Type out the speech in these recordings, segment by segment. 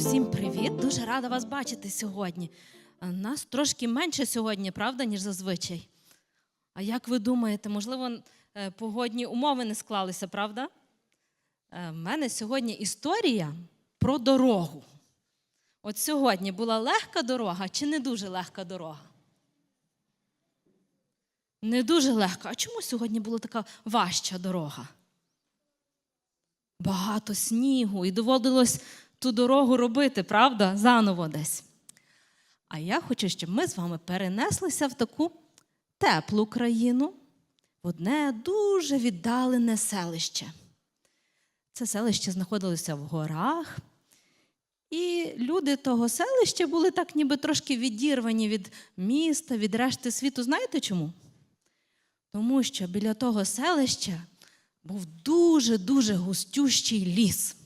усім привіт! Дуже рада вас бачити сьогодні. Нас трошки менше сьогодні, правда, ніж зазвичай. А як ви думаєте, можливо, е, погодні умови не склалися, правда? Е, В мене сьогодні історія про дорогу. От сьогодні була легка дорога чи не дуже легка дорога? Не дуже легка. А чому сьогодні була така важча дорога? Багато снігу, і доводилось ту дорогу робити, правда? Заново десь. А я хочу, щоб ми з вами перенеслися в таку теплу країну, в одне дуже віддалене селище. Це селище знаходилося в горах, і люди того селища були так ніби трошки відірвані від міста, від решти світу. Знаєте чому? Тому що біля того селища був дуже-дуже густющий ліс.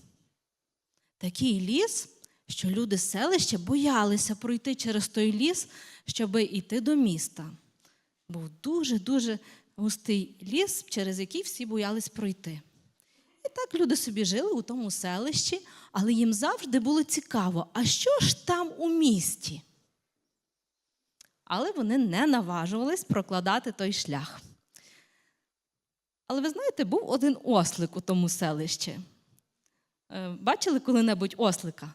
Такий ліс, що люди з селища боялися пройти через той ліс, щоб йти до міста. Був дуже-дуже густий ліс, через який всі боялись пройти. І так люди собі жили у тому селищі, але їм завжди було цікаво, а що ж там у місті? Але вони не наважувались прокладати той шлях. Але ви знаєте, був один ослик у тому селищі. Е, Бачили коли-небудь ослика?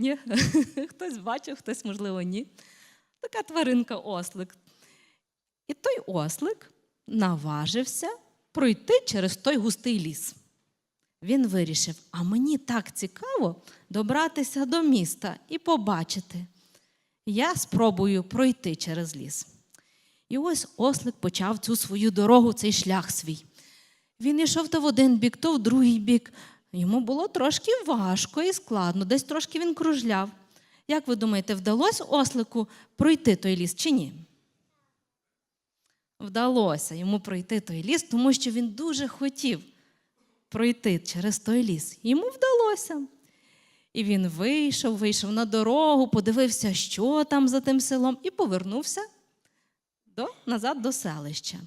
Ні? Хтось бачив, хтось, можливо, ні. Така тваринка ослик. І той ослик наважився пройти через той густий ліс. Він вирішив: а мені так цікаво добратися до міста і побачити. Я спробую пройти через ліс. І ось ослик почав цю свою дорогу, цей шлях свій. Він йшов то в один бік, то в другий бік. Йому було трошки важко і складно, десь трошки він кружляв. Як ви думаєте, вдалося ослику пройти той ліс чи ні? Вдалося йому пройти той ліс, тому що він дуже хотів пройти через той ліс. Йому вдалося. І він вийшов, вийшов на дорогу, подивився, що там за тим селом, і повернувся до, назад до селища.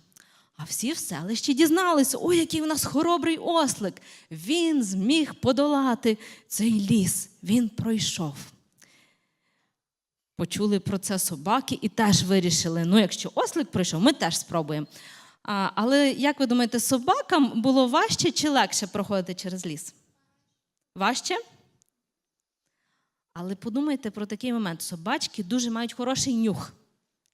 А всі в селищі дізналися, ой, який у нас хоробрий ослик. Він зміг подолати цей ліс. Він пройшов. Почули про це собаки і теж вирішили: ну, якщо ослик пройшов, ми теж спробуємо. А, але як ви думаєте, собакам було важче чи легше проходити через ліс? Важче? Але подумайте про такий момент: собачки дуже мають хороший нюх.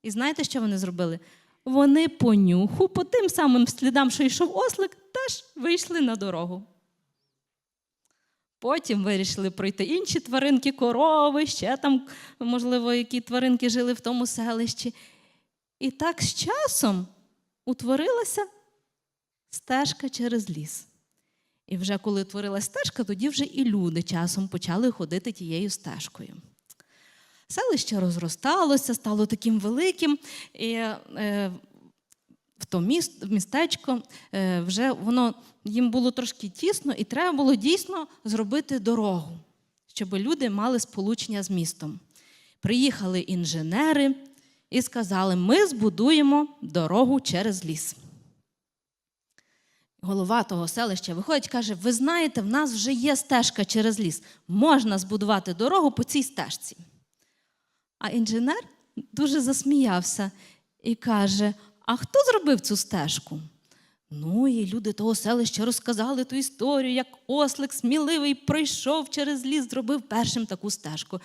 І знаєте, що вони зробили? Вони по нюху, по тим самим слідам, що йшов ослик, теж вийшли на дорогу. Потім вирішили пройти інші тваринки, корови, ще там, можливо, які тваринки жили в тому селищі. І так з часом утворилася стежка через ліс. І вже коли утворилася стежка, тоді вже і люди часом почали ходити тією стежкою. Селище розросталося, стало таким великим, і е, в то міст, в містечко е, вже воно їм було трошки тісно, і треба було дійсно зробити дорогу, щоб люди мали сполучення з містом. Приїхали інженери і сказали: ми збудуємо дорогу через ліс. Голова того селища виходить каже: Ви знаєте, в нас вже є стежка через ліс. Можна збудувати дорогу по цій стежці. А інженер дуже засміявся і каже: А хто зробив цю стежку? Ну, і люди того селища розказали ту історію, як ослик сміливий пройшов через ліс, зробив першим таку стежку.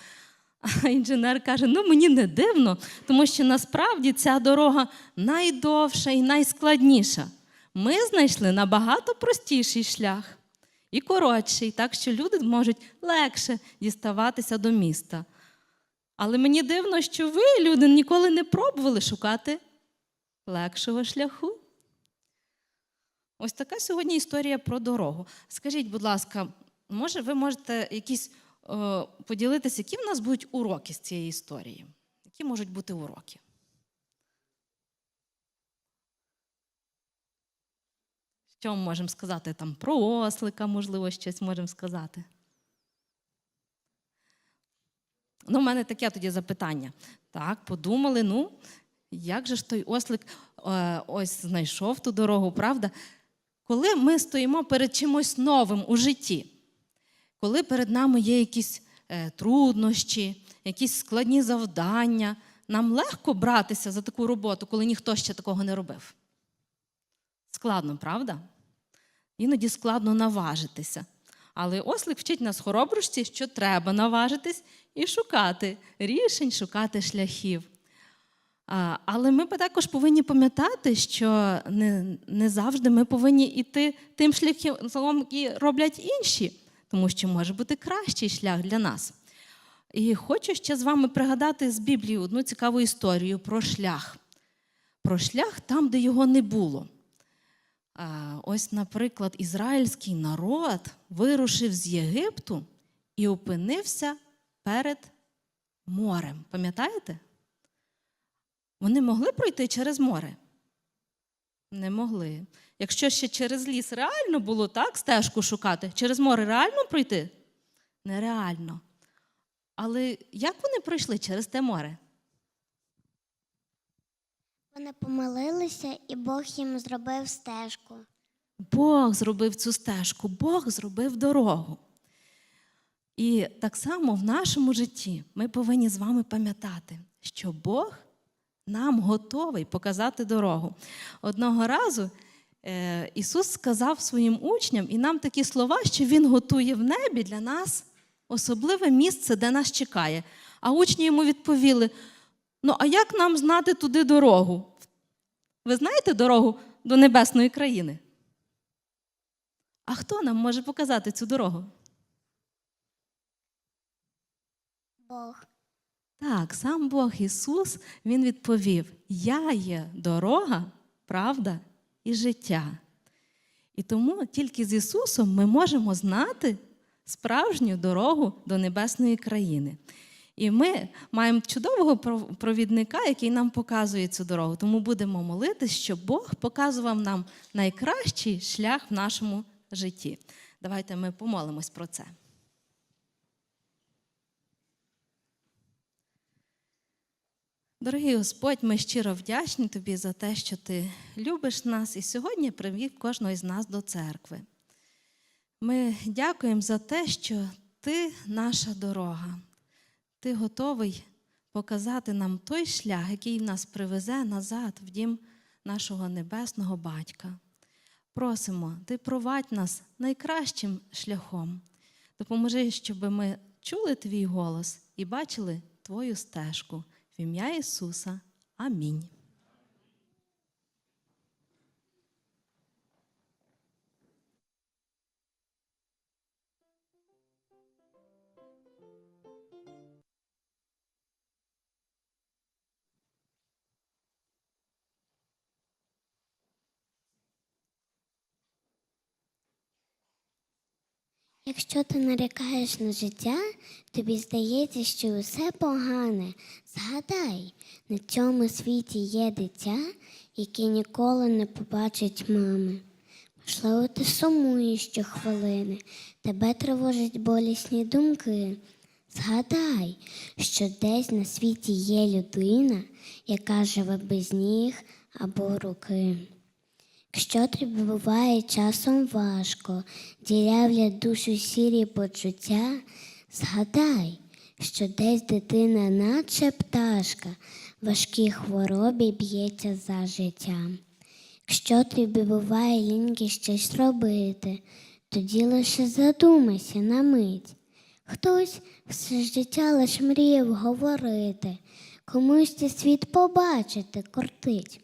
А інженер каже: ну мені не дивно, тому що насправді ця дорога найдовша і найскладніша. Ми знайшли набагато простіший шлях і коротший, так що люди можуть легше діставатися до міста. Але мені дивно, що ви, люди, ніколи не пробували шукати легшого шляху. Ось така сьогодні історія про дорогу. Скажіть, будь ласка, може, ви можете якісь е, поділитися, які в нас будуть уроки з цієї історії? Які можуть бути уроки? Що ми можемо сказати там про ослика, можливо, щось можемо сказати? Ну, в мене таке тоді запитання. Так, подумали, ну, як же ж той ослик е, ось знайшов ту дорогу, правда? Коли ми стоїмо перед чимось новим у житті, коли перед нами є якісь е, труднощі, якісь складні завдання, нам легко братися за таку роботу, коли ніхто ще такого не робив. Складно, правда? Іноді складно наважитися. Але ослик вчить нас хоробрості, що треба наважитись і шукати рішень, шукати шляхів. Але ми також повинні пам'ятати, що не, не завжди ми повинні йти тим шляхом, який роблять інші, тому що може бути кращий шлях для нас. І хочу ще з вами пригадати з Біблії одну цікаву історію про шлях. Про шлях там, де його не було. Ось, наприклад, ізраїльський народ вирушив з Єгипту і опинився перед морем. Пам'ятаєте? Вони могли пройти через море? Не могли. Якщо ще через ліс реально було так стежку шукати, через море реально пройти? Нереально. Але як вони пройшли через те море? Вони помилилися, і Бог їм зробив стежку. Бог зробив цю стежку, Бог зробив дорогу. І так само в нашому житті ми повинні з вами пам'ятати, що Бог нам готовий показати дорогу. Одного разу е, Ісус сказав своїм учням, і нам такі слова, що Він готує в небі для нас особливе місце, де нас чекає. А учні йому відповіли: ну, а як нам знати туди дорогу? Ви знаєте дорогу до небесної країни? А хто нам може показати цю дорогу? Бог. Так, сам Бог Ісус, Він відповів: Я є дорога, правда і життя. І тому тільки з Ісусом ми можемо знати справжню дорогу до небесної країни. І ми маємо чудового провідника, який нам показує цю дорогу. Тому будемо молитись, щоб Бог показував нам найкращий шлях в нашому житті. Давайте ми помолимось про це. Дорогий Господь, ми щиро вдячні Тобі за те, що Ти любиш нас і сьогодні привів кожного із нас до церкви. Ми дякуємо за те, що Ти наша дорога. Ти готовий показати нам той шлях, який нас привезе назад в дім нашого небесного батька. Просимо, ти провадь нас найкращим шляхом. Допоможи, щоб ми чули твій голос і бачили твою стежку. В ім'я Ісуса. Амінь. Якщо ти нарікаєш на життя, тобі здається, що усе погане. Згадай, на цьому світі є дитя, яке ніколи не побачить мами. Можливо, ти сумуєш щохвилини, тебе тривожать болісні думки. Згадай, що десь на світі є людина, яка живе без ніг або руки. Якщо тобі буває часом важко, дірявлять душу сірі почуття, згадай, що десь дитина, наче пташка, важкій хворобі б'ється за життя. Якщо тобі буває ліньки щось робити, тоді лише задумайся на мить. Хтось все життя лиш мріяв говорити, комусь цей світ побачити кортить.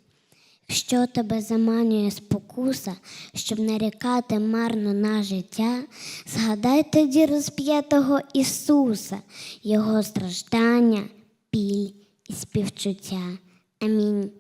Якщо тебе заманює спокуса, щоб нарікати марно на життя, згадай тоді розп'ятого Ісуса, Його страждання, біль і співчуття. Амінь.